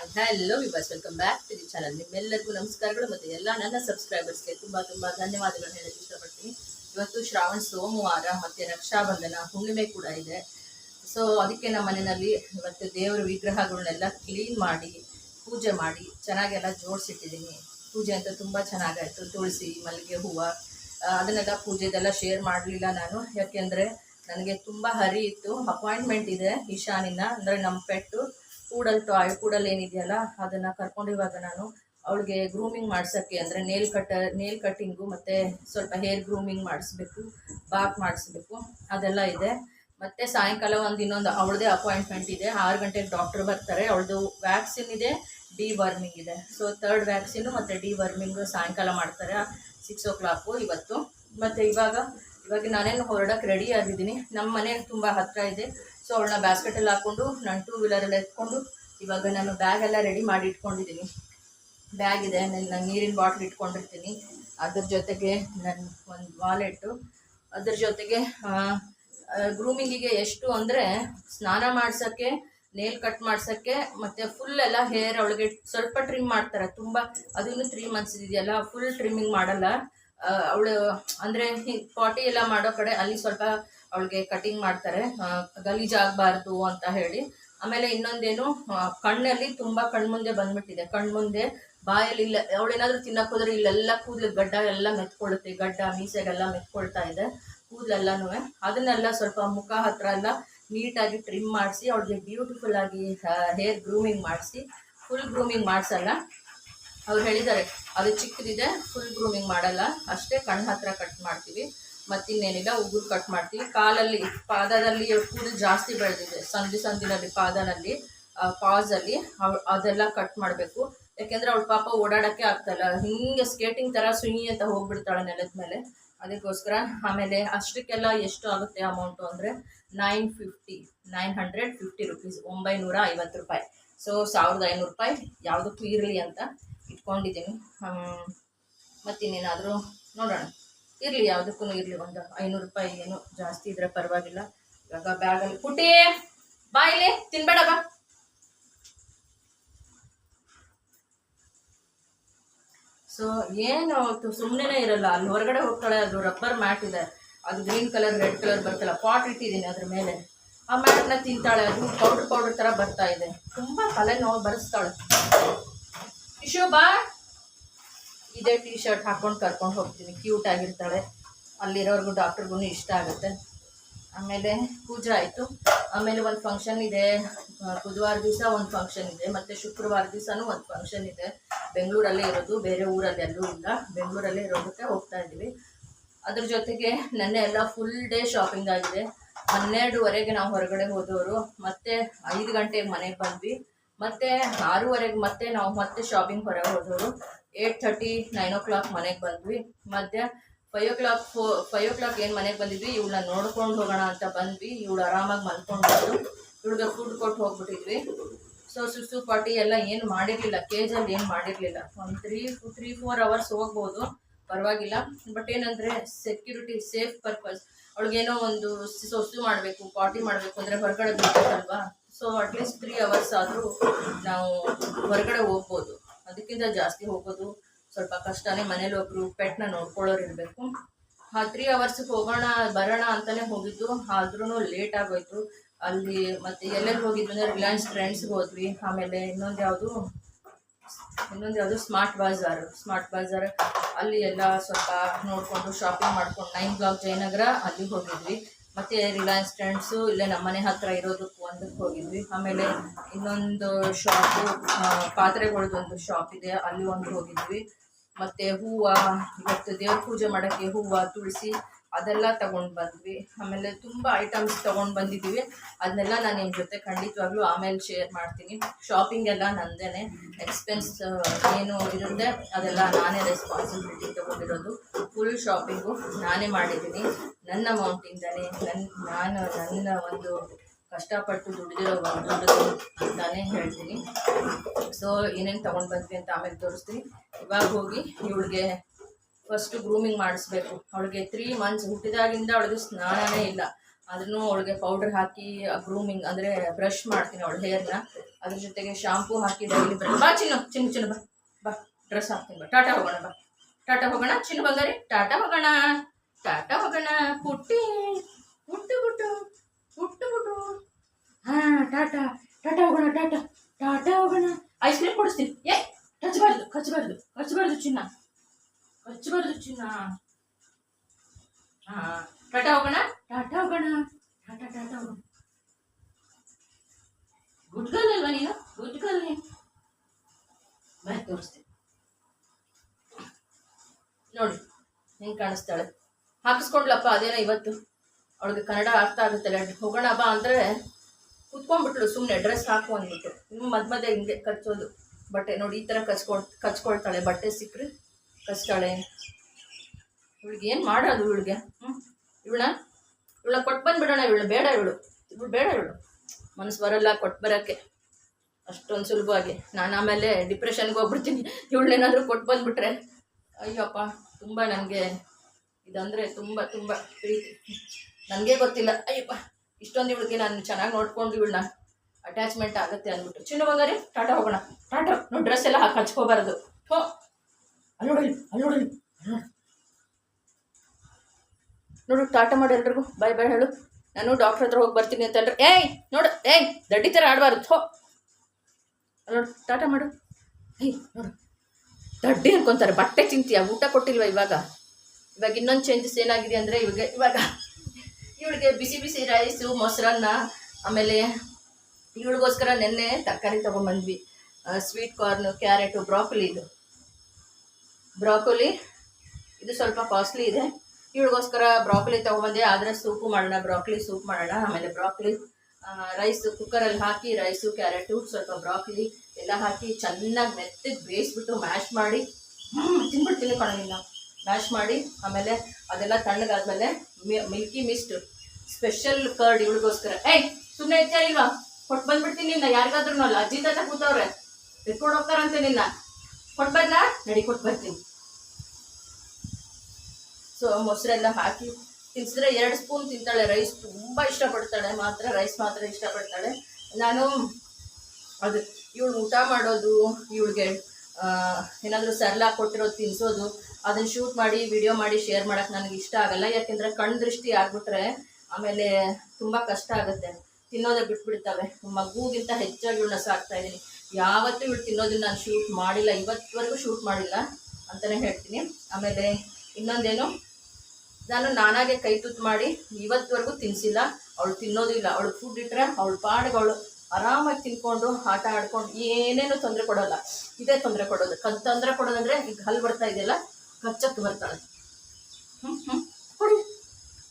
Hello ವಿಬಾಸ್ welcome back to the channel ನಿಮ್ಮೆಲ್ಲರಿಗೂ ನಮಸ್ಕಾರಗಳು ಮತ್ತು ಎಲ್ಲ ನನ್ನ ಸಬ್ಸ್ಕ್ರೈಬರ್ಸ್ಗೆ ತುಂಬ ತುಂಬ ಧನ್ಯವಾದಗಳು ಹೇಳಕ್ಕೆ ಇಷ್ಟಪಡ್ತೀನಿ. ಇವತ್ತು ಶ್ರಾವಣ, ಸೋಮವಾರ ಮತ್ತು ರಕ್ಷಾಬಂಧನ, ಹುಣ್ಣಿಮೆ ಕೂಡ ಇದೆ. ಸೊ ಅದಕ್ಕೆ ನಮ್ಮ ಮನೆಯಲ್ಲಿ ಇವತ್ತು ದೇವರ ವಿಗ್ರಹಗಳನ್ನೆಲ್ಲ ಕ್ಲೀನ್ ಮಾಡಿ, ಪೂಜೆ ಮಾಡಿ ಚೆನ್ನಾಗೆಲ್ಲ ಜೋಡಿಸಿಟ್ಟಿದ್ದೀನಿ. ಪೂಜೆ ಅಂತ ತುಂಬ ಚೆನ್ನಾಗಾಯಿತು. ತುಳಸಿ, ಮಲ್ಲಿಗೆ ಹೂವು ಅದನ್ನೆಲ್ಲ ಪೂಜೆದೆಲ್ಲ ಶೇರ್ ಮಾಡಲಿಲ್ಲ ನಾನು. ಯಾಕೆಂದರೆ ನನಗೆ ತುಂಬ ಹರಿ ಇತ್ತು. ಅಪಾಯಿಂಟ್ಮೆಂಟ್ ಇದೆ ಇಶಾನಿನ ಅಂದರೆ ನಮ್ಮ ಪೆಟ್ಟು. ಕೂಡಲ್ ಟಾಯ್ ಕೂಡಲ್ ಏನಿದೆಯಲ್ಲ, ಅದನ್ನು ಕರ್ಕೊಂಡು ಇವಾಗ ನಾನು ಅವಳಿಗೆ ಗ್ರೂಮಿಂಗ್ ಮಾಡ್ಸೋಕ್ಕೆ ಅಂದರೆ ನೇಲ್ ಕಟ್ ನೇಲ್ ಕಟ್ಟಿಂಗು ಮತ್ತು ಸ್ವಲ್ಪ ಹೇರ್ ಗ್ರೂಮಿಂಗ್ ಮಾಡಿಸ್ಬೇಕು ಬಾಕ್ ಮಾಡಿಸ್ಬೇಕು, ಅದೆಲ್ಲ ಇದೆ. ಮತ್ತು ಸಾಯಂಕಾಲ ಒಂದು ಇನ್ನೊಂದು ಅವಳದೇ ಅಪಾಯಿಂಟ್ಮೆಂಟ್ ಇದೆ. ಆರು ಗಂಟೆಗೆ ಡಾಕ್ಟರ್ ಬರ್ತಾರೆ. ಅವಳದು ವ್ಯಾಕ್ಸಿನ್ ಇದೆ ಡಿ ವರ್ಮಿಂಗ್ ಇದೆ ಸೊ ತರ್ಡ್ ವ್ಯಾಕ್ಸಿನು ಮತ್ತು ಡಿ ವರ್ಮಿಂಗು ಸಾಯಂಕಾಲ ಮಾಡ್ತಾರೆ ಸಿಕ್ಸ್ ಓ ಕ್ಲಾಕು ಇವತ್ತು. ಮತ್ತು ಇವಾಗ ಇವಾಗ ನಾನೇನು ಹೊರಡಕ್ಕೆ ರೆಡಿ ಆಗಿದ್ದೀನಿ. ನಮ್ಮ ಮನೆ ತುಂಬ ಹತ್ತಿರ ಇದೆ. ಸೊ ಅವಳನ್ನ ಬ್ಯಾಸ್ಕೆಟಲ್ಲಿ ಹಾಕ್ಕೊಂಡು ನಾನು ಟೂ ವೀಲರಲ್ಲಿ ಎತ್ಕೊಂಡು ಇವಾಗ ನಾನು ಬ್ಯಾಗ್ ಎಲ್ಲ ರೆಡಿ ಮಾಡಿ ಇಟ್ಕೊಂಡಿದ್ದೀನಿ. ಬ್ಯಾಗ್ ಇದೆ ನನ್ನ ನೀರಿನ ಬಾಟ್ಲ್ ಇಟ್ಕೊಂಡಿರ್ತೀನಿ. ಅದ್ರ ಜೊತೆಗೆ ನನ್ನ ಒಂದು ವಾಲೆಟ್ಟು ಅದ್ರ ಜೊತೆಗೆ ಗ್ರೂಮಿಂಗಿಗೆ ಎಷ್ಟು ಅಂದರೆ ಸ್ನಾನ ಮಾಡ್ಸೋಕ್ಕೆ ನೇಲ್ ಕಟ್ ಮಾಡ್ಸೋಕ್ಕೆ, ಮತ್ತು ಫುಲ್ ಎಲ್ಲ ಹೇರ್ ಅವಳಿಗೆ ಸ್ವಲ್ಪ ಟ್ರಿಮ್ ಮಾಡ್ತಾರೆ. ತುಂಬ ಅದನ್ನು ತ್ರೀ ಮಂತ್ಸ್ ಇದೆಯಲ್ಲ ಫುಲ್ ಟ್ರಿಮ್ಮಿಂಗ್ ಮಾಡಲ್ಲ. ಅವಳು, ಅಂದರೆ ಪಾಟಿ ಎಲ್ಲ ಮಾಡೋ ಕಡೆ ಅಲ್ಲಿ ಸ್ವಲ್ಪ ಅವಳಿಗೆ ಕಟಿಂಗ್ ಮಾಡ್ತಾರೆ. ಗಲೀಜಾಗಬಾರ್ದು ಅಂತ ಹೇಳಿ. ಆಮೇಲೆ ಇನ್ನೊಂದೇನು ಕಣ್ಣಲ್ಲಿ ತುಂಬ ಕಣ್ಮುಂದೆ ಬಂದ್ಬಿಟ್ಟಿದೆ. ಕಣ್ಮುಂದೆ, ಬಾಯಲ್ಲಿ ಇಲ್ಲ, ಅವಳೇನಾದ್ರೂ ತಿನ್ನಕ್ಕೆ ಹೋದ್ರೆ ಇಲ್ಲೆಲ್ಲ ಕೂದಲು ಗಡ್ಡ ಎಲ್ಲ ಮೆತ್ಕೊಳ್ಳುತ್ತೆ ಗಡ್ಡ, ಮೀಸೆಗೆಲ್ಲ ಮೆತ್ಕೊಳ್ತಾ ಇದೆ. ಕೂದಲೆಲ್ಲನೂ. ಅದನ್ನೆಲ್ಲ ಸ್ವಲ್ಪ ಮುಖ ಹತ್ರ ಎಲ್ಲ ನೀಟಾಗಿ ಟ್ರಿಮ್ ಮಾಡಿಸಿ, ಅವಳಿಗೆ ಬ್ಯೂಟಿಫುಲ್ ಆಗಿ ಹೇರ್ ಗ್ರೂಮಿಂಗ್ ಮಾಡಿಸಿ ಫುಲ್ ಗ್ರೂಮಿಂಗ್ ಮಾಡಿಸಲ್ಲ. ಅವ್ರು ಹೇಳಿದ್ದಾರೆ, ಅದು ಚಿಕ್ಕದಿದೆ ಫುಲ್ ಗ್ರೂಮಿಂಗ್ ಮಾಡಲ್ಲ, ಅಷ್ಟೇ ಕಣ್ಣು ಹತ್ರ ಕಟ್ ಮಾಡ್ತೀವಿ, ಮತ್ತಿನ್ನೇನಿಲ್ಲ, ಉಗುರು ಕಟ್ ಮಾಡ್ತೀವಿ. ಕಾಲಲ್ಲಿ, ಪಾದದಲ್ಲಿ ಕೂದಲು ಜಾಸ್ತಿ ಬೆಳೆದಿದೆ ಸಂಧಿ ಸಂಧಿನಲ್ಲಿ ಪಾದನಲ್ಲಿ ಪಾಸಲ್ಲಿ ಅವ್, ಅದೆಲ್ಲ ಕಟ್ ಮಾಡಬೇಕು. ಯಾಕೆಂದ್ರೆ ಅವಳು ಪಾಪ ಓಡಾಡೋಕ್ಕೆ ಆಗ್ತಾಯಿಲ್ಲ ಹಿಂಗೆ ಸ್ಕೇಟಿಂಗ್ ಥರ ಸುಯಿ ಅಂತ ಹೋಗ್ಬಿಡ್ತಾಳೆ ನೆಲದ ಮೇಲೆ. ಅದಕ್ಕೋಸ್ಕರ ಆಮೇಲೆ ಅಷ್ಟಕ್ಕೆಲ್ಲ ಎಷ್ಟು ಆಗುತ್ತೆ ಅಮೌಂಟು ಅಂದರೆ nine fifty nine hundred fifty rupees ಒಂಬೈನೂರ ಐವತ್ತು ರೂಪಾಯಿ. ಸೊ ಸಾವಿರದ ಐನೂರು ರೂಪಾಯಿ, ಯಾವುದಕ್ಕೂ ಇರಲಿ ಅಂತ. ಇಟ್ಕೊಂಡಿದ್ದೀನಿ ಮತ್ತಿನ್ನೇನಾದರೂ ನೋಡೋಣ. ಇರಲಿ, ಯಾವುದಕ್ಕೂ ಇರಲಿ, ಒಂದು ಐನೂರು ರೂಪಾಯಿ ಏನು ಜಾಸ್ತಿ ಇದ್ರೆ ಪರವಾಗಿಲ್ಲ. ಇವಾಗ ಬ್ಯಾಗಲ್ಲಿ ಪುಟಿ ಬಾ ಇಲ್ಲಿ, ತಿನ್ಬೇಡ, ಬಾ. ಸೊ ಏನು ಸುಮ್ಮನೆ ಇರಲ್ಲ. ಅಲ್ಲಿ ಹೊರಗಡೆ ಹೋಗ್ತಾಳೆ, ಅದು ರಬ್ಬರ್ ಮ್ಯಾಟ್ ಇದೆ. ಅದು ಗ್ರೀನ್ ಕಲರ್ ರೆಡ್ ಕಲರ್ ಬರ್ತಲ್ಲ. ಪಾಟ್ ಇಟ್ಟಿದ್ದೀನಿ ಅದ್ರ ಮೇಲೆ. ಆ ಮ್ಯಾಟ್ನ ತಿಂತಾಳೆ. ಅದು ಪೌಡ್ರ್ ಪೌಡ್ರ್ ಥರ ಬರ್ತಾ ಇದೆ. ತುಂಬ ತಲೆನೋವು ಬರೆಸ್ತಾಳೆ. ಬಾ ಇದೇ ಟಿ ಶರ್ಟ್ ಹಾಕೊಂಡು ಕರ್ಕೊಂಡು ಹೋಗ್ತೀನಿ. ಕ್ಯೂಟ್ ಆಗಿರ್ತಾಳೆ. ಅಲ್ಲಿರೋರ್ಗು ಡಾಕ್ಟ್ರಿಗೂ ಇಷ್ಟ ಆಗುತ್ತೆ. ಆಮೇಲೆ ಪೂಜೆ ಆಯಿತು. ಆಮೇಲೆ ಒಂದು ಫಂಕ್ಷನ್ ಇದೆ. ಬುಧವಾರ ದಿವಸ ಒಂದು ಫಂಕ್ಷನ್ ಇದೆ. ಮತ್ತು ಶುಕ್ರವಾರ ದಿವಸನೂ ಒಂದು ಫಂಕ್ಷನ್ ಇದೆ. ಬೆಂಗಳೂರಲ್ಲೇ ಇರೋದು, ಬೇರೆ ಊರಲ್ಲಿ ಎಲ್ಲೂ ಇಲ್ಲ. ಬೆಂಗಳೂರಲ್ಲೇ ಇರೋದಕ್ಕೆ ಹೋಗ್ತಾ ಇದ್ದೀವಿ. ಅದ್ರ ಜೊತೆಗೆ ನೆನ್ನೆ ಎಲ್ಲ ಫುಲ್ ಡೇ ಶಾಪಿಂಗ್ ಆಗಿದೆ. ಹನ್ನೆರಡುವರೆಗೆ ನಾವು ಹೊರಗಡೆ ಹೋದವರು. ಮತ್ತೆ ಐದು ಗಂಟೆಗೆ ಮನೆಗೆ ಬಂದ್ವಿ. ಮತ್ತೆ ಆರೂವರೆಗೆ ಮತ್ತೆ ನಾವು ಮತ್ತೆ ಶಾಪಿಂಗ್ ಹೊರಗೆ ಹೋದವರು. Eight thirty nine o'clock ಮನೆಗೆ ಬಂದ್ವಿ. ಮಧ್ಯ five o'clock four five o'clock ಏನು ಮನೆಗೆ ಬಂದಿದ್ವಿ? ಇವಳನ್ನ ನೋಡ್ಕೊಂಡು ಹೋಗೋಣ ಅಂತ ಬಂದ್ವಿ. ಇವಳು ಆರಾಮಾಗಿ ಮಲ್ಕೊಂಡು ಇವಳಿಗೆ ಫುಡ್ ಕೊಟ್ಟು ಹೋಗ್ಬಿಟ್ಟಿದ್ವಿ. ಸೊ ಸುಸು ಪಾಟಿ ಎಲ್ಲ ಏನು ಮಾಡಿರಲಿಲ್ಲ. ಕೇಜಲ್ಲಿ ಏನು ಮಾಡಿರಲಿಲ್ಲ. ಒಂದು ತ್ರೀ ತ್ರೀ ಫೋರ್ ಅವರ್ಸ್ ಹೋಗ್ಬೋದು. ಪರವಾಗಿಲ್ಲ. ಬಟ್ ಏನಂದರೆ ಸೆಕ್ಯೂರಿಟಿ ಸೇಫ್ ಪರ್ಪಸ್ ಅವಳಿಗೇನೋ ಒಂದು ಸೊಸು ಮಾಡಬೇಕು, ಪಾರ್ಟಿ ಮಾಡಬೇಕು ಅಂದರೆ ಹೊರಗಡೆ ಬಿಡ್ಬೇಕಲ್ವಾ? So at least three hours ಆದರೂ ನಾವು ಹೊರಗಡೆ ಹೋಗ್ಬೋದು. ಅದಕ್ಕಿಂತ ಜಾಸ್ತಿ ಹೋಗೋದು ಸ್ವಲ್ಪ ಕಷ್ಟನೇ. ಮನೇಲಿ ಒಬ್ಬರು ಪೆಟ್ನ ನೋಡ್ಕೊಳ್ಳೋರು ಇರಬೇಕು. ಆ ತ್ರೀ ಅವರ್ಸಿಗೆ ಹೋಗೋಣ, ಬರೋಣ ಅಂತಲೇ ಹೋಗಿದ್ದು. ಆದ್ರೂ ಲೇಟ್ ಆಗೋಯ್ತು. ಅಲ್ಲಿ ಮತ್ತೆ ಎಲ್ಲೆಲ್ಲಿ ಹೋಗಿದ್ವಿ ಅಂದರೆ ರಿಲಯನ್ಸ್ ಟ್ರೆಂಡ್ಸ್ಗೆ ಹೋದ್ವಿ. ಆಮೇಲೆ ಇನ್ನೊಂದು ಯಾವುದು ಇನ್ನೊಂದು ಯಾವುದು ಸ್ಮಾರ್ಟ್ ಬಾಜಾರ್ ಸ್ಮಾರ್ಟ್ ಬಾಜಾರ್ ಅಲ್ಲಿ ಎಲ್ಲ ಸ್ವಲ್ಪ ನೋಡಿಕೊಂಡು ಶಾಪಿಂಗ್ ಮಾಡ್ಕೊಂಡು ನೈನ್ ಬ್ಲಾಕ್ ಜಯನಗರ ಅಲ್ಲಿ ಹೋಗಿದ್ವಿ. ಮತ್ತು ರಿಲಯನ್ಸ್ ಟ್ರೆಂಡ್ಸು ಇಲ್ಲೇ ನಮ್ಮ ಮನೆ ಹತ್ರ ಇರೋದಕ್ಕೂ ಒಂದಕ್ಕೆ ಹೋಗಿದ್ವಿ. ಆಮೇಲೆ ಇನ್ನೊಂದು ಶಾಪು ಪಾತ್ರೆಗಳದ್ದೊಂದು ಶಾಪ್ ಇದೆ, ಅಲ್ಲಿ ಒಂದು ಹೋಗಿದ್ವಿ. ಮತ್ತು ಹೂವು, ಇವತ್ತು ದೇವ್ರ ಪೂಜೆ ಮಾಡೋಕ್ಕೆ ಹೂವು, ತುಳಸಿ ಅದೆಲ್ಲ ತಗೊಂಡು ಬಂದ್ವಿ. ಆಮೇಲೆ ತುಂಬ ಐಟಮ್ಸ್ ತೊಗೊಂಡು ಬಂದಿದ್ದೀವಿ. ಅದನ್ನೆಲ್ಲ ನಾನು ನಿಮ್ಮ ಜೊತೆ ಖಂಡಿತವಾಗ್ಲೂ ಆಮೇಲೆ ಶೇರ್ ಮಾಡ್ತೀನಿ. ಶಾಪಿಂಗ್ ಎಲ್ಲ ನಂದೇನೆ. ಎಕ್ಸ್ಪೆನ್ಸ್ ಏನು ಇರುತ್ತೆ ಅದೆಲ್ಲ ನಾನೇ ರೆಸ್ಪಾನ್ಸಿಬಿಲಿಟಿ ತೊಗೊಂಡಿರೋದು. ಫುಲ್ ಶಾಪಿಂಗು ನಾನೇ ಮಾಡಿದ್ದೀನಿ. ನನ್ನ ಅಮೌಂಟಿಂದನೇ ನನ್ನ ನಾನು ನನ್ನ ಒಂದು ಕಷ್ಟಪಟ್ಟು ದುಡಿದಿರೋ ಒಂದು ದುಡ್ಡು ಹೇಳ್ತೀನಿ. ಸೊ ಏನೇನು ತೊಗೊಂಡು ಬಂದ್ವಿ ಅಂತ ಆಮೇಲೆ ತೋರಿಸ್ತೀನಿ. ಇವಾಗ ಹೋಗಿ ಇವಳಿಗೆ ಫಸ್ಟ್ ಗ್ರೂಮಿಂಗ್ ಮಾಡಿಸ್ಬೇಕು. ಅವಳಿಗೆ ತ್ರೀ ಮಂತ್ಸ್ ಹುಟ್ಟಿದಾಗಿಂದ ಅವಳಿಗೆ ಸ್ನಾನನೇ ಇಲ್ಲ. ಅದನ್ನು ಅವಳಿಗೆ ಪೌಡರ್ ಹಾಕಿ ಗ್ರೂಮಿಂಗ್ ಅಂದರೆ ಬ್ರಷ್ ಮಾಡ್ತೀನಿ ಅವಳ ಹೇರ್ನ ಅದ್ರ ಜೊತೆಗೆ ಶಾಂಪೂ ಹಾಕಿ ಡೈಲಿ ಬಾ ಚಿನ್ನು, ಚಿನ್ನ ಚಿನ್ನ ಬಾ. ಬಾ ಡ್ರೆಸ್ ಹಾಕ್ತೀನಿ ಬಾ. ಟಾಟಾ ಹೋಗೋಣ ಬಾ. ಟಾಟಾ ಹೋಗೋಣ, ಚಿನ್ನ ಬಂಗಾರಿ. ಟಾಟಾ ಹೋಗೋಣ ಟಾಟಾ ಹೋಗೋಣ. ಪುಟ್ಟಿ, ಹುಟ್ಟು ಬಿಟ್ಟು ಹುಟ್ಟು ಬಿಟ್ಟು ಹಾ, ಟಾಟಾ ಟಾಟಾ ಹೋಗೋಣ, ಟಾಟಾ ಟಾಟಾ ಹೋಗೋಣ. ಐಸ್ ಕ್ರೀಮ್ ಕೊಡಿಸ್ತೀನಿ. ಏ ಕಚ್ಚಬಾರ್ದು ಕಚ್ಚಬಾರ್ದು ಕಚ್ಚಬಾರ್ದು ಚಿನ್ನ. ಕಚ್ಚಬಾರ್ದು ಚಿನ್ನ. ಹಾ ಟಾಟಾ ಹೋಗೋಣ? ಟಾಟಾ ಹೋಗೋಣ. ಟಾಟಾ ಟಾಟಾ ಹೋಗೋಣ. ಗುಡ್ಗಲ್ ಅಲ್ವಾ ನೀನು? ಗುಡ್ಗಲ್ ಬಾಯ್ ತೋರಿಸ್ತೀನಿ. ನೋಡಿ ಹೆಂಗ್ ಕಾಣಿಸ್ತಾಳೆ. ಹಾಕಿಸ್ಕೊಂಡ್ಲಪ್ಪ ಅದೇನೋ ಇವತ್ತು. ಅವಳಿಗೆ ಕನ್ನಡ ಅರ್ಥ ಆಗುತ್ತಲ್ಲ ಹೋಗೋಣ ಬಾ ಅಂದ್ರೆ ಕುತ್ಕೊಂಡ್ಬಿಟ್ಲು ಸುಮ್ಮನೆ ಡ್ರೆಸ್ ಹಾಕು ಅಂದ್ಬಿಟ್ಟು. ಇನ್ನು ಮಧ್ಯ ಮಧ್ಯೆ ಹಿಂಗೆ ಕಚ್ಚೋದು ಬಟ್ಟೆ ನೋಡಿ ಈ ಥರ ಕಚ್ಕೊಳ್ ಕಚ್ಕೊಳ್ತಾಳೆ ಬಟ್ಟೆ ಸಿಕ್ಕರೆ. ಕಚ್ತಾಳೆ ಇವಳಿಗೆ ಏನು ಮಾಡೋದು ಇವಳಿಗೆ? ಹ್ಞೂ ಇವಳ? ಇವಳ ಕೊಟ್ಟು ಬಂದುಬಿಡೋಣ ಇವಳು, ಬೇಡ ಇವಳು. ಇವಳು ಬೇಡ ಇವಳು. ಮನಸ್ಸು ಬರಲ್ಲ ಕೊಟ್ಟು ಬರೋಕ್ಕೆ. ಅಷ್ಟೊಂದು ಸುಲಭವಾಗಿ. ನಾನು ಆಮೇಲೆ ಡಿಪ್ರೆಷನ್ಗೆ ಹೋಗ್ಬಿಡ್ತೀನಿ. ಇವಳನ್ನೇನಾದರೂ ಕೊಟ್ಟು ಬಂದ್ಬಿಟ್ರೆ. ಅಯ್ಯಪ್ಪ, ತುಂಬ ನನಗೆ ಇದಂದರೆ ತುಂಬ ತುಂಬ ಪ್ರೀತಿ. ನನಗೆ ಗೊತ್ತಿಲ್ಲ. ಅಯ್ಯಪ್ಪ, ಇಷ್ಟೊಂದು ಇವಳಿಗೆ ನಾನು ಚೆನ್ನಾಗಿ ನೋಡ್ಕೊಂಡು ಇವಳನ್ನ. ಅಟ್ಯಾಚ್ಮೆಂಟ್ ಆಗುತ್ತೆ ಅಂದ್ಬಿಟ್ಟು. ಚಿನ್ನ ಬಂಗಾರಿ, ಟಾಟಾ ಹೋಗೋಣ. ಟಾಟಾ ಡ್ರೆಸ್ ಎಲ್ಲ ಹಾಕಿ ಹಚ್ಕೋಬಾರ್ದು ಹೋ ಅಲ್ಲಿ ನೋಡಲಿ ನೋಡು, ಟಾಟಾ ಮಾಡಿ ಎಲ್ರಿಗೂ. ಬಾಯ್ ಬಾಯ್ ಹೇಳು. ನಾನು ಡಾಕ್ಟ್ರ್ ಹತ್ರ ಹೋಗಿ ಬರ್ತೀನಿ ಅಂತ ಹೇಳ್ರಿ. ಏಯ್, ನೋಡು, ಏಯ್, ದಡ್ಡಿ ಥರ ಆಡಬಾರ್ದು. ಹೋ ನೋಡು, ಟಾಟಾ ಮಾಡು. ಏಯ್, ನೋಡು. ದಡ್ಡಿ ಅನ್ಕೊಂತಾರೆ, ಬಟ್ಟೆ ತಿಂತೀಯ, ಊಟ ಕೊಟ್ಟಿಲ್ವ ಇವಾಗ? ಇವಾಗ ಇನ್ನೊಂದು ಚೇಂಜಸ್ ಏನಾಗಿದೆ ಅಂದರೆ ಇವಾಗ ಇವಾಗ ಇವಳಿಗೆ ಬಿಸಿ ಬಿಸಿ ರೈಸು ಮೊಸರನ್ನ, ಆಮೇಲೆ ಇವಳಿಗೋಸ್ಕರ ನೆನ್ನೆ ತರಕಾರಿ ತೊಗೊಂಬಂದ್ವಿ. ಸ್ವೀಟ್ ಕಾರ್ನು ಕ್ಯಾರೆಟು ಬ್ರಾಕ್ಲಿ ಇದು. ಬ್ರಾಕೊಲಿ. ಇದು ಸ್ವಲ್ಪ ಕಾಸ್ಟ್ಲಿ ಇದೆ. ಇವಳಿಗೋಸ್ಕರ ಬ್ರಾಕೊಲಿ ತೊಗೊಂಬಂದೆ, ಆದರೆ ಸೂಪು ಮಾಡೋಣ, ಬ್ರಾಕೊಲಿ ಸೂಪ್ ಮಾಡೋಣ. ಆಮೇಲೆ ಬ್ರಾಕೊಲಿ ರೈಸ್ ಕುಕ್ಕರಲ್ಲಿ ಹಾಕಿ ರೈಸು ಕ್ಯಾರೆಟು ಸ್ವಲ್ಪ ಬ್ರಾಕೊಲಿ ಎಲ್ಲ ಹಾಕಿ ಚೆನ್ನಾಗಿ ಮೆತ್ತಗೆ ಬೇಯಿಸ್ಬಿಟ್ಟು ಮ್ಯಾಶ್ ಮಾಡಿ ತಿನ್ಬಿಡ್ತೀನಿ ಕಣ ನಿನ್ನ ಮ್ಯಾಶ್ ಮಾಡಿ, ಆಮೇಲೆ ಅದೆಲ್ಲ ತಣ್ಣಗಾದ್ಮೇಲೆ ಮಿಲ್ಕಿ ಮಿಸ್ಟ್ ಸ್ಪೆಷಲ್ ಕರ್ಡ್ ಇವಳಿಗೋಸ್ಕರ. ಏಯ್ ಸುಮ್ಮನೆ ಇರ್ತೀಯ ಇಲ್ವಾ? ಕೊಟ್ಟು ಬಂದ್ಬಿಡ್ತೀನಿ ನಿನ್ನ ಯಾರಿಗಾದ್ರೂ ಅಲ್ಲ. ಅಜ್ಜಿ ತಾತ ಕೂತವ್ರೆ. ಎತ್ಕೊಂಡು ಹೋಗ್ತಾರಂತೆ ನಿನ್ನ. ಕೊಟ್ಟು ಬರ್ಲಾ? ನಡಿ ಕೊಟ್ಟು ಬರ್ತೀನಿ. ಸೊ ಮೊಸರೆಲ್ಲ ಹಾಕಿ ತಿನ್ಸಿದ್ರೆ ಎರಡು ಸ್ಪೂನ್ ತಿಂತಾಳೆ ರೈಸ್ ತುಂಬ ಇಷ್ಟಪಡ್ತಾಳೆ, ಮಾತ್ರ ರೈಸ್ ಮಾತ್ರ ಇಷ್ಟಪಡ್ತಾಳೆ. ನಾನು ಅದು ಇವಳು ಊಟ ಮಾಡೋದು, ಇವಳಿಗೆ ಏನಾದರೂ ಸರಳ ಕೊಟ್ಟಿರೋದು ತಿನ್ಸೋದು ಅದನ್ನ ಶೂಟ್ ಮಾಡಿ ವಿಡಿಯೋ ಮಾಡಿ ಶೇರ್ ಮಾಡೋಕೆ ನನಗೆ ಇಷ್ಟ ಆಗಲ್ಲ. ಯಾಕೆಂದರೆ ಕಣ್ಣು ದೃಷ್ಟಿ ಆಗ್ಬಿಟ್ರೆ ಆಮೇಲೆ ತುಂಬ ಕಷ್ಟ ಆಗುತ್ತೆ. ತಿನ್ನೋದೇ ಬಿಟ್ಬಿಡ್ತವೆ. ಮಗುಗಿಂತ ಹೆಚ್ಚಾಗಿ ಇವಳನ್ನ ಸಾಕ್ತಾ ಇದ್ದೀನಿ ಯಾವತ್ತೂ ಇವಳು ತಿನ್ನೋದನ್ನ ನಾನು ಶೂಟ್ ಮಾಡಿಲ್ಲ, ಇವತ್ತುವರೆಗೂ ಶೂಟ್ ಮಾಡಿಲ್ಲ ಅಂತಲೇ ಹೇಳ್ತೀನಿ. ಆಮೇಲೆ ಇನ್ನೊಂದೇನು? ನಾನು ನಾನಾಗೆ ಕೈ ತುತ್ತು ಮಾಡಿ ಇವತ್ತುವರೆಗೂ ತಿನ್ನಿಸಿಲ್ಲ ಅವಳು ತಿನ್ನೋದು ಇಲ್ಲ. ಅವಳು ಫುಡ್ ಇಟ್ಟರೆ ಅವಳು ಪಾಡಿಗೆ ಆರಾಮಾಗಿ ತಿನ್ಕೊಂಡು ಆಟ ಆಡ್ಕೊಂಡು ಏನೇನು ತೊಂದರೆ ಕೊಡೋಲ್ಲ. ಇದೇ ತೊಂದರೆ ಕೊಡೋದು. ಕದ್ ತೊಂದರೆ ಕೊಡೋದಂದ್ರೆ ಈಗ ಹಲ್ಲು ಬರ್ತಾ ಇದೆಯಲ್ಲ ಕಚ್ಚತ್ತು ಬರ್ತಾಳೆ. ಹ್ಞೂ ಹ್ಞೂ ಕೊಡಿ.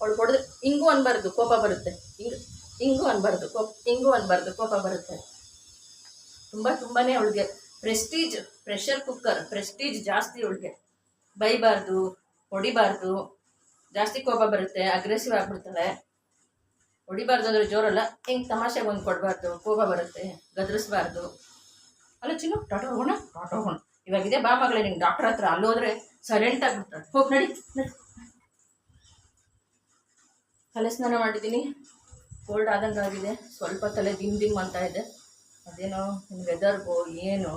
ಅವಳು ಕೊಡಿದ್ರೆ ಹಿಂಗೂ ಅನ್ಬಾರ್ದು, ಕೋಪ ಬರುತ್ತೆ. ಹಿಂಗೆ ಹಿಂಗೂ ಅನ್ಬಾರ್ದು, ಕೋಪ ಹಿಂಗೂ ಅನ್ಬಾರ್ದು, ಕೋಪ ಬರುತ್ತೆ. ತುಂಬ ತುಂಬಾ ಅವಳಿಗೆ ಪ್ರೆಸ್ಟೀಜ್ ಪ್ರೆಷರ್ ಕುಕ್ಕರ್ ಪ್ರೆಸ್ಟೀಜ್ ಜಾಸ್ತಿ ಅವಳಿಗೆ. ಬೈಬಾರ್ದು, ಹೊಡಿಬಾರ್ದು. ಜಾಸ್ತಿ ಕೋಪ ಬರುತ್ತೆ ಅಗ್ರೆಸಿವ್ ಆಗ್ಬಿಡ್ತಾಳೆ ಹೊಡಿಬಾರ್ದು ಅಂದ್ರೆ ಜೋರಲ್ಲ ಹಿಂಗೆ ತಮಾಷೆಗೆ ಒಂದು ಕೊಡಬಾರ್ದು ಕೋಪ ಬರುತ್ತೆ ಗದರಿಸ್ಬಾರ್ದು. ಅಲ್ಲ ಚಿನ್ನು ಟಾಟಾ ಹೋಗೋಣ? ಟಾಟಾ ಹೋಗೋಣ. ಇವಾಗಿದೆ ಬಾ ಮಗಳೇ ನಿಂಗೆ ಡಾಕ್ಟರ್ ಹತ್ರ ಅಲ್ಲೋದ್ರೆ ಸೈಲೆಂಟ್ ಆಗ್ಬಿಡ್ತಾಳೆ ಹೋಗಿ ನಡಿ ನಡಿ. ತಲೆ ಸ್ನಾನ ಮಾಡಿದ್ದೀನಿ. ಕೋಲ್ಡ್ ಆದಂಗೆ ಆಗಿದೆ. ಸ್ವಲ್ಪ ತಲೆ ದಿಮ್ ದಿಮ್ ಅಂತ ಇದೆ. ಅದೇನೋ ವೆದರ್ಗೋ ಏನೋ.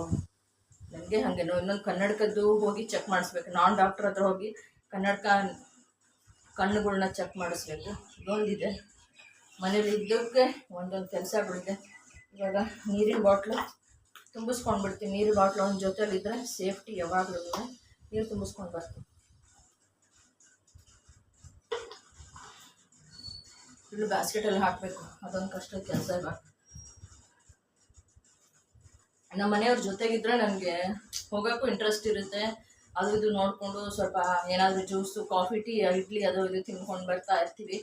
ನನಗೆ ಹಾಗೇನೋ ಇನ್ನೊಂದು ಕನ್ನಡಕದ್ದು ಹೋಗಿ ಚೆಕ್ ಮಾಡಿಸ್ಬೇಕು. ನಾನ್ ಡಾಕ್ಟ್ರ್ ಹತ್ರ ಹೋಗಿ ಕನ್ನಡಕ ಕಣ್ಣುಗಳ್ನ ಚೆಕ್ ಮಾಡಿಸ್ಬೇಕು. ಒಂದಿದೆ ಮನೇಲಿ ಇದ್ದಕ್ಕೆ ಒಂದೊಂದು ಕೆಲಸ ಬಿಡುತ್ತೆ. ಇವಾಗ ನೀರಿನ ಬಾಟ್ಲು ತುಂಬಿಸ್ಕೊಂಡು ಬಿಡ್ತೀನಿ ನೀರಿನ ಬಾಟ್ಲು ಒಂದು ಜೊತೆಲಿದ್ದರೆ ಸೇಫ್ಟಿ ಯಾವಾಗಲೂ ನೀರು ತುಂಬಿಸ್ಕೊಂಡು ಬರ್ತೀನಿ. ಇಲ್ಲಿ ಬ್ಯಾಸ್ಕೆಟಲ್ಲಿ ಹಾಕಬೇಕು. ಅದೊಂದು ಕಷ್ಟ ಕೆಲಸ ಇವಾಗ ನಮ್ಮ ಮನೆಯವ್ರ ಜೊತೆಗಿದ್ರೆ ನನಗೆ ಹೋಗೋಕ್ಕೂ ಇಂಟ್ರೆಸ್ಟ್ ಇರುತ್ತೆ. ಅದು ಇದು ನೋಡಿಕೊಂಡು ಸ್ವಲ್ಪ ಏನಾದರೂ ಜ್ಯೂಸು, ಕಾಫಿ, ಟೀ, ಇಡ್ಲಿ ಅದು ಇದು ತಿನ್ಕೊಂಡು ಬರ್ತಾ ಇರ್ತೀವಿ.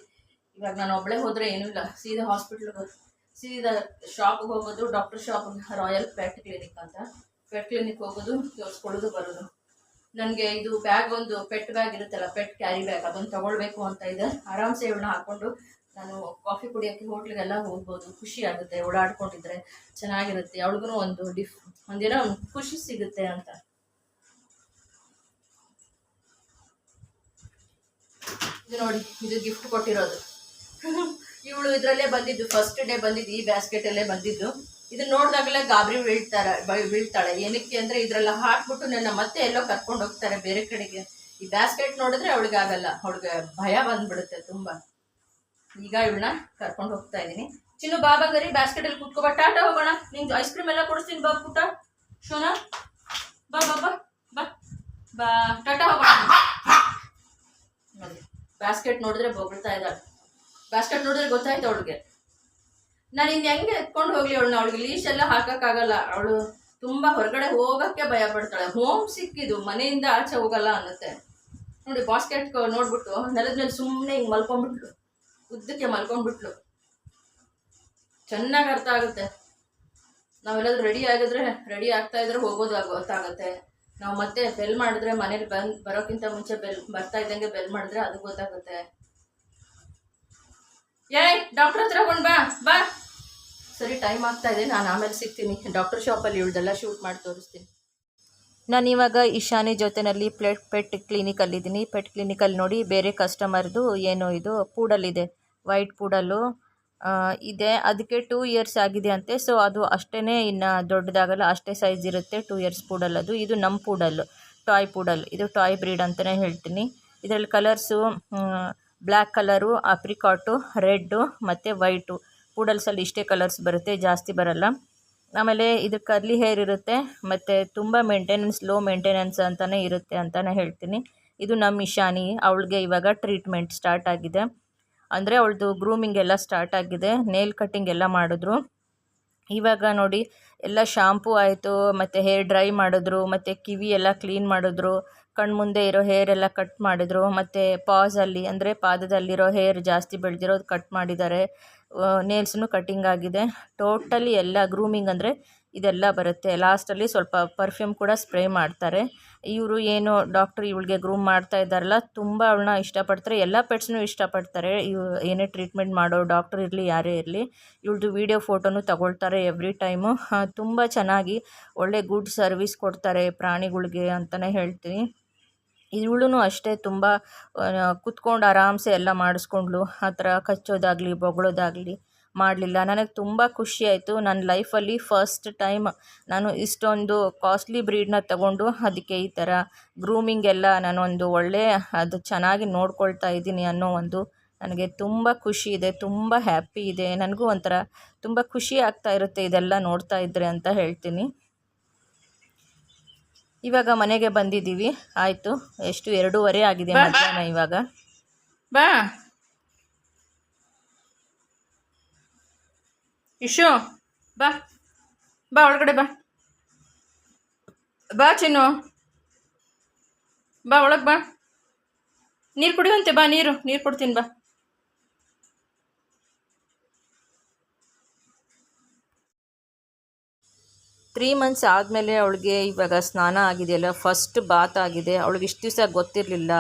ಇವಾಗ ನಾನು ಒಬ್ಬಳೇ ಹೋದರೆ ಏನೂ ಇಲ್ಲ. ಸೀದಾ ಹಾಸ್ಪಿಟ್ಲಿಗೆ ಸೀದಾ ಶಾಪ್ಗೆ ಹೋಗೋದು doctor shop royal pet clinic ಅಂತ. ಪೆಟ್ ಕ್ಲಿನಿಕ್ ಹೋಗೋದು, ತೋರಿಸ್ಕೊಳ್ಳೋದು, ಬರೋದು. ನನಗೆ ಇದು ಬ್ಯಾಗ್ ಒಂದು ಪೆಟ್ ಬ್ಯಾಗ್ ಇರುತ್ತಲ್ಲ ಪೆಟ್ ಕ್ಯಾರಿ ಬ್ಯಾಗ್ ಅದನ್ನು ತೊಗೊಳ್ಬೇಕು ಅಂತ ಇದೆ. ಆರಾಮ್ಸೆ ಇವಳನ್ನ ಹಾಕ್ಕೊಂಡು ನಾನು ಕಾಫಿ ಕುಡಿಯೋಕ್ಕೆ ಹೋಟ್ಲಿಗೆಲ್ಲ ಹೋಗ್ಬೋದು. ಖುಷಿ ಆಗುತ್ತೆ, ಓಡಾಡ್ಕೊಂಡಿದ್ರೆ ಚೆನ್ನಾಗಿರುತ್ತೆ. ಅವಳಿಗೂ ಒಂದು ಡಿಫ್ ಒಂದಿನ ಖುಷಿ ಸಿಗುತ್ತೆ ಅಂತ. ಇದು ನೋಡಿ, ಇದು ಗಿಫ್ಟ್ ಕೊಟ್ಟಿರೋದು. ಇವಳು ಇದರಲ್ಲೇ ಬಂದಿದ್ದು ಫಸ್ಟ್ ಡೇ ಬಂದಿದ್ದು, ಈ ಬ್ಯಾಸ್ಕೆಟಲ್ಲೇ ಬಂದಿದ್ದು. ಇದನ್ನ ನೋಡಿದಾಗಲೇ ಗಾಬರಿ ಬೀಳ್ತಾರೆ ಬೀಳ್ತಾಳೆ. ಏನಕ್ಕೆ ಅಂದ್ರೆ ಇದ್ರಲ್ಲ ಹಾಕ್ಬಿಟ್ಟು ನನ್ನ ಮತ್ತೆ ಎಲ್ಲೋ ಕರ್ಕೊಂಡು ಹೋಗ್ತಾರೆ ಬೇರೆ ಕಡೆಗೆ. ಈ ಬ್ಯಾಸ್ಕೆಟ್ ನೋಡಿದ್ರೆ ಅವಳಿಗೆ ಆಗಲ್ಲ, ಅವಳಿಗೆ ಭಯ ಬಂದ್ಬಿಡುತ್ತೆ ತುಂಬಾ. ಈಗ ಇವಳನ್ನ ಕರ್ಕೊಂಡು ಹೋಗ್ತಾ ಇದ್ದೀನಿ. ಚಿನ್ನು ಬಾಬಾ ಗರಿ ಬ್ಯಾಸ್ಕೆಟ್ ಅಲ್ಲಿ ಕುತ್ಕೋ, ಬಾ, ಟಾಟಾ, ಹೋಗೋಣ. ನಿಂಗೆ ಐಸ್ ಕ್ರೀಮ್ ಎಲ್ಲ ಕೊಡಿಸ್ತೀನಿ, ಬಾ, ಪುಟ. ಶೋನಾ ಬಾ ಬಾ ಬಾ. ಬಾ, ಟಾಟಾ, ಹೋಗೋಣ. ಬ್ಯಾಸ್ಕೆಟ್ ನೋಡಿದ್ರೆ ಬೊಗಳ್ತಾ ಇದ್ದಾಳೆ. ಬ್ಯಾಸ್ಕೆಟ್ ನೋಡಿದ್ರೆ ಗೊತ್ತಾಯ್ತು ಅವಳಿಗೆ. ನಾನು ಇನ್ನು ಹೆಂಗೆ ಎತ್ಕೊಂಡು ಹೋಗ್ಲಿ ಅವಳನ್ನ? ಅವಳಿಗೆ ಲೀಶ್ ಎಲ್ಲ ಹಾಕೋಕ್ಕಾಗಲ್ಲ. ಅವಳು ತುಂಬ ಹೊರಗಡೆ ಹೋಗೋಕ್ಕೆ ಭಯ ಪಡ್ತಾಳೆ. ಹೋಮ್ ಸಿಕ್ಕಿದು ಮನೆಯಿಂದ ಆಚೆ ಹೋಗಲ್ಲ ಅನ್ನತ್ತೆ. ನೋಡಿ ಬಾಸ್ಕೆಟ್ ನೋಡ್ಬಿಟ್ಟು ನೆಲದ ಮೇಲೆ ಸುಮ್ಮನೆ ಹಿಂಗೆ ಮಲ್ಕೊಂಡ್ಬಿಟ್ಲು. ಉದ್ದಕ್ಕೆ ಮಲ್ಕೊಂಡ್ಬಿಟ್ಲು. ಚೆನ್ನಾಗಿ ಅರ್ಥ ಆಗುತ್ತೆ. ನಾವೆಲ್ಲಾದ್ರೂ ರೆಡಿ ಆಗಿದ್ರೆ ರೆಡಿ ಆಗ್ತಾ ಇದ್ರೆ ಹೋಗೋದು ಗೊತ್ತಾಗುತ್ತೆ. ನಾವು ಮತ್ತೆ ಬೆಲ್ ಮಾಡಿದ್ರೆ ಮನೇಲಿ ಬಂದ್, ಬರೋಕ್ಕಿಂತ ಮುಂಚೆ ಬೆಲ್ ಬರ್ತಾ ಇದ್ದಂಗೆ ಬೆಲ್ ಮಾಡಿದ್ರೆ ಅದು ಗೊತ್ತಾಗುತ್ತೆ. ಏಯ್ ಡಾಕ್ಟರ್ ಹತ್ರ ಬಾ ಬಾ. ಸರಿ ಟೈಮ್ ಆಗ್ತಾ ಇದೆ, ನಾನು ಆಮೇಲೆ ಸಿಗ್ತೀನಿ. ಡಾಕ್ಟರ್ ಶಾಪಲ್ಲಿ ಇವಳ್ದೆಲ್ಲ ಶೂಟ್ ಮಾಡಿ ತೋರಿಸ್ತೀನಿ. ನಾನು ಇವಾಗ ಇಶಾನಿ ಜೊತೆನಲ್ಲಿ ಪ್ಲೇಟ್ ಪೆಟ್ ಕ್ಲಿನಿಕಲ್ಲಿದ್ದೀನಿ ಪೆಟ್ ಕ್ಲಿನಿಕಲ್ಲಿ ನೋಡಿ ಬೇರೆ ಕಸ್ಟಮರ್ದು ಏನು ಇದು ಪೂಡಲ್ಲಿದೆ ವೈಟ್ ಪೂಡಲ್ಲು ಇದೆ. ಅದಕ್ಕೆ ಟೂ ಇಯರ್ಸ್ ಆಗಿದೆ ಅಂತೆ. ಸೊ ಅದು ಅಷ್ಟೇ ಇನ್ನು ದೊಡ್ಡದಾಗಲ್ಲ. ಅಷ್ಟೇ ಸೈಜ್ ಇರುತ್ತೆ. ಟೂ ಇಯರ್ಸ್ ಪೂಡಲ್ ಅದು. ಇದು ನಮ್ಮ ಪೂಡಲ್ಲು ಟಾಯ್ ಪೂಡಲ್ ಇದು ಟಾಯ್ ಬ್ರೀಡ್ ಅಂತಲೇ ಹೇಳ್ತೀನಿ. ಇದರಲ್ಲಿ colours black colour apricot red ಮತ್ತು ವೈಟು ಪೂಡಲ್ಸಲ್ಲಿ ಇಷ್ಟೇ ಕಲರ್ಸ್ ಬರುತ್ತೆ. ಜಾಸ್ತಿ ಬರಲ್ಲ. ಆಮೇಲೆ ಇದು ಕರ್ಲಿ ಹೇರ್ ಇರುತ್ತೆ. ಮತ್ತು ತುಂಬ ಮೇಂಟೆನೆನ್ಸ್ ಲೋ ಮೇಂಟೆನೆನ್ಸ್ ಅಂತಲೇ ಇರುತ್ತೆ ಅಂತಲೇ ಹೇಳ್ತೀನಿ. ಇದು ನಮ್ಮ ಇಶಾನಿ. ಅವಳಿಗೆ ಇವಾಗ ಟ್ರೀಟ್ಮೆಂಟ್ ಸ್ಟಾರ್ಟ್ ಆಗಿದೆ. ಅಂದರೆ ಅವಳದು ಗ್ರೂಮಿಂಗ್ ಎಲ್ಲ ಸ್ಟಾರ್ಟ್ ಆಗಿದೆ ನೇಲ್ ಕಟ್ಟಿಂಗ್ ಎಲ್ಲ ಮಾಡಿದ್ರು. ಇವಾಗ ನೋಡಿ, ಎಲ್ಲ ಶಾಂಪೂ ಆಯಿತು, ಮತ್ತು ಹೇರ್ ಡ್ರೈ ಮಾಡಿದ್ರು, ಮತ್ತು ಕಿವಿ ಎಲ್ಲ ಕ್ಲೀನ್ ಮಾಡಿದ್ರು ಕಣ್ಮುಂದೆ ಇರೋ ಹೇರ್ ಎಲ್ಲ ಕಟ್ ಮಾಡಿದ್ರು, ಮತ್ತು ಪಾಸಲ್ಲಿ ಅಂದರೆ ಪಾದದಲ್ಲಿರೋ ಹೇರ್ ಜಾಸ್ತಿ ಬೆಳೆದಿರೋದು ಕಟ್ ಮಾಡಿದ್ದಾರೆ. ನೇಲ್ಸ್ನು ಕಟ್ಟಿಂಗ್ ಆಗಿದೆ. ಟೋಟಲಿ ಎಲ್ಲ ಗ್ರೂಮಿಂಗ್ ಅಂದರೆ ಇದೆಲ್ಲ ಬರುತ್ತೆ. ಲಾಸ್ಟಲ್ಲಿ ಸ್ವಲ್ಪ ಪರ್ಫ್ಯೂಮ್ ಕೂಡ ಸ್ಪ್ರೇ ಮಾಡ್ತಾರೆ. ಇವರು ಏನು ಡಾಕ್ಟರ್ ಇವಳಿಗೆ ಗ್ರೂಮ್ ಮಾಡ್ತಾ ಇದ್ದಾರಲ್ಲ, ತುಂಬ ಅವಳನ್ನ ಇಷ್ಟಪಡ್ತಾರೆ. ಎಲ್ಲ ಪೆಟ್ಸ್ನೂ ಇಷ್ಟಪಡ್ತಾರೆ. ಇವ್ ಏನೇ ಟ್ರೀಟ್ಮೆಂಟ್ ಮಾಡೋ ಡಾಕ್ಟ್ರ್ ಇರಲಿ, ಯಾರೇ ಇರಲಿ, ಇವಳದು ವೀಡಿಯೋ ಫೋಟೋನು ತಗೊಳ್ತಾರೆ ಎವ್ರಿ ಟೈಮು ತುಂಬ ಚೆನ್ನಾಗಿ ಒಳ್ಳೆ ಗುಡ್ ಸರ್ವಿಸ್ ಕೊಡ್ತಾರೆ ಪ್ರಾಣಿಗಳಿಗೆ ಅಂತಲೇ ಹೇಳ್ತೀನಿ. ಇವಳು ಅಷ್ಟೇ ತುಂಬ ಕುತ್ಕೊಂಡು ಆರಾಮ್ಸೆ ಎಲ್ಲ ಮಾಡಿಸ್ಕೊಂಡ್ಳು. ಆ ಥರ ಕಚ್ಚೋದಾಗಲಿ, ಬೊಗಳೋದಾಗಲಿ. ಮಾಡಲಿಲ್ಲ. ನನಗೆ ತುಂಬ ಖುಷಿ ಆಯಿತು. ನನ್ನ ಲೈಫಲ್ಲಿ ಫಸ್ಟ್ ಟೈಮ್ ನಾನು ಇಷ್ಟೊಂದು ಕಾಸ್ಟ್ಲಿ ಬ್ರೀಡ್ನ ತಗೊಂಡು ಅದಕ್ಕೆ ಈ ಥರ ಗ್ರೂಮಿಂಗ್ ಎಲ್ಲ ನಾನೊಂದು ಒಳ್ಳೆಯ ಅದು ಚೆನ್ನಾಗಿ ನೋಡ್ಕೊಳ್ತಾ ಇದ್ದೀನಿ ಅನ್ನೋ ಒಂದು ನನಗೆ ತುಂಬ ಖುಷಿ ಇದೆ ತುಂಬ ಹ್ಯಾಪಿ ಇದೆ. ನನಗೂ ಒಂಥರ ತುಂಬ ಖುಷಿ ಆಗ್ತಾ ಇರುತ್ತೆ ಇದೆಲ್ಲ ನೋಡ್ತಾ ಇದ್ದರೆ ಅಂತ ಹೇಳ್ತೀನಿ. ಇವಾಗ ಮನೆಗೆ ಬಂದಿದ್ದೀವಿ. ಆಯಿತು ಎಷ್ಟು ಎರಡೂವರೆ ಆಗಿದೆ ಮಧ್ಯಾಹ್ನ ಇವಾಗ. ಬಾ. ಇಶು, ಬಾ. ಬಾ, ಒಳಗಡೆ ಬಾ. ಬಾ, ಚಿನ್ನು. ಬಾ, ಒಳಗೆ ಬಾ. ನೀರು ಕುಡಿಯುವಂತೆ, ಬಾ, ನೀರು. ನೀರು ಕೊಡ್ತೀನಿ, ಬಾ. ತ್ರೀ ಮಂತ್ಸ್ ಆದಮೇಲೆ ಅವಳಿಗೆ ಇವಾಗ ಸ್ನಾನ ಆಗಿದೆಯಲ್ಲ ಫಸ್ಟ್ ಬಾತ್ ಆಗಿದೆ. ಅವಳಿಗೆ ಇಷ್ಟು ದಿವಸ ಗೊತ್ತಿರಲಿಲ್ಲ,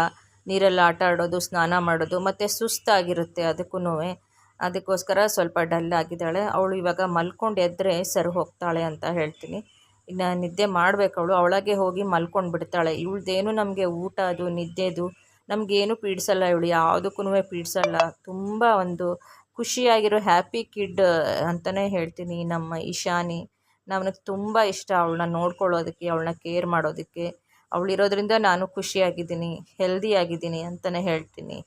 ನೀರಲ್ಲಿ ಆಟ ಆಡೋದು, ಸ್ನಾನ ಮಾಡೋದು, ಮತ್ತು ಸುಸ್ತಾಗಿರುತ್ತೆ ಅದಕ್ಕೂ ಅದಕ್ಕೋಸ್ಕರ ಸ್ವಲ್ಪ ಡಲ್ ಆಗಿದ್ದಾಳೆ. ಅವಳು ಇವಾಗ ಮಲ್ಕೊಂಡು ಎದ್ದರೆ ಸರಿ ಹೋಗ್ತಾಳೆ ಅಂತ ಹೇಳ್ತೀನಿ. ಇನ್ನು ನಿದ್ದೆ ಮಾಡಬೇಕು ಅವಳು. ಅವಳಾಗೆ ಹೋಗಿ ಮಲ್ಕೊಂಡು ಬಿಡ್ತಾಳೆ. ಇವಳ್ದೇನು ನಮಗೆ ಊಟ ಅದು, ನಿದ್ದೆದು, ನಮಗೇನು ಪೀಡಿಸಲ್ಲ ಇವಳು. ಯಾವುದಕ್ಕೂ ಪೀಡಿಸಲ್ಲ. ತುಂಬ ಒಂದು ಖುಷಿಯಾಗಿರೋ ಹ್ಯಾಪಿ ಕಿಡ್ ಅಂತಲೇ ಹೇಳ್ತೀನಿ ನಮ್ಮ ಇಶಾನಿ. ನನಗೆ ತುಂಬ ಇಷ್ಟ ಅವಳನ್ನ ನೋಡ್ಕೊಳ್ಳೋದಕ್ಕೆ, ಅವಳನ್ನ ಕೇರ್ ಮಾಡೋದಕ್ಕೆ. ಅವಳಿರೋದ್ರಿಂದ ನಾನು ಖುಷಿಯಾಗಿದ್ದೀನಿ, ಹೆಲ್ದಿಯಾಗಿದ್ದೀನಿ ಅಂತಲೇ ಹೇಳ್ತೀನಿ.